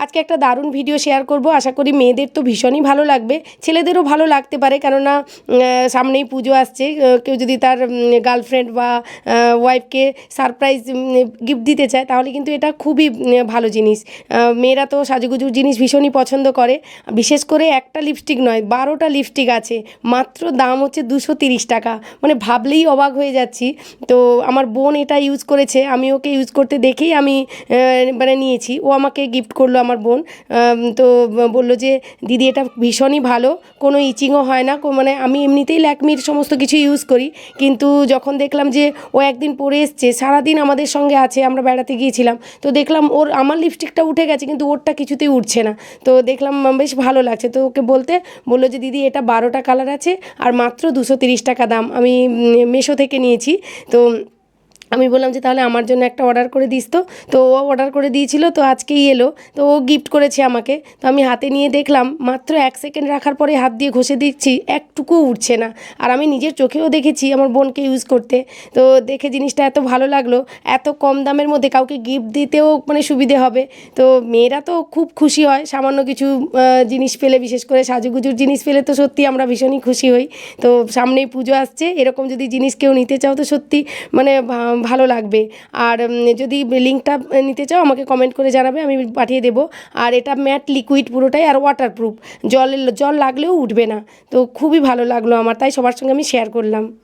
আজকে একটা দারুণ ভিডিও শেয়ার করব। আশা করি মেয়েদের তো ভীষণই ভালো লাগবে। ছেলেদেরও ভালো লাগতে পারে, কেননা সামনেই পুজো আসছে। কেউ যদি তার গার্লফ্রেন্ড বা ওয়াইফকে সারপ্রাইজ গিফট দিতে চায়, তাহলে কিন্তু এটা খুবই ভালো জিনিস। মেয়েরা তো সাজুগুজুর জিনিস ভীষণই পছন্দ করে। বিশেষ করে একটা লিপস্টিক নয়, বারোটা লিপস্টিক আছে। মাত্র দাম হচ্ছে দুশো তিরিশ টাকা। মানে ভাবলেই অবাক হয়ে যাচ্ছি। তো আমার বোন এটা ইউজ করেছে, আমি ওকে ইউজ করতে দেখেই আমি মানে নিয়েছি। ও আমাকে গিফট করল আমার বোন তো বলল যে, দিদি, এটা ভীষণই ভালো। কোনো ইচিংও হয় না। মানে আমি এমনিতেই ল্যাকমির সমস্ত কিছু ইউজ করি। কিন্তু যখন দেখলাম যে, ও একদিন পরে এসছে, সারাদিন আমাদের সঙ্গে আছে, আমরা বেড়াতে গিয়েছিলাম, তো দেখলাম ওর, আমার লিপস্টিকটা উঠে গেছে, কিন্তু ওরটা কিছুতেই উঠছে না। তো দেখলাম বেশ ভালো লাগছে। তো ওকে বলতে, বলল যে, দিদি, এটা বারোটা কালার আছে, আর মাত্র দুশো তিরিশ টাকা দাম। আমি মেশো থেকে নিয়েছি। তো আমি বললাম যে তাহলে আমার জন্য একটা অর্ডার করে দিস তো। তো ও অর্ডার করে দিয়েছিল, তো আজকেই এলো। তো ও গিফট করেছে আমাকে। তো আমি হাতে নিয়ে দেখলাম, মাত্র এক সেকেন্ড রাখার পরে হাত দিয়ে ঘষে দিচ্ছি একটুকুও উঠছে না। আর আমি নিজের চোখেও দেখেছি আমার বোনকে ইউজ করতে। তো দেখে জিনিসটা এত ভালো লাগল, এত কম দামের মধ্যে কাউকে গিফট দিতেও মানে সুবিধে হবে। তো মেয়েরা তো খুব খুশি হয়, সামান্য কিছু জিনিস পেলে, বিশেষ করে সাজুগুজুর জিনিস পেলে তো সত্যি আমরা ভীষণই খুশি হই। তো সামনেই পুজো আসছে, এরকম যদি জিনিস কেউ নিতে চাও তো সত্যি মানে ভালো লাগবে। আর যদি লিঙ্কটা নিতে চাও, আমাকে কমেন্ট করে জানাবে, আমি পাঠিয়ে দেবো। আর এটা ম্যাট লিকুইড পুরোটাই, আর ওয়াটারপ্রুফ জল জল লাগলেও উঠবে না। তো খুবই ভালো লাগল আমার, তাই সবার সঙ্গে আমি শেয়ার করলাম।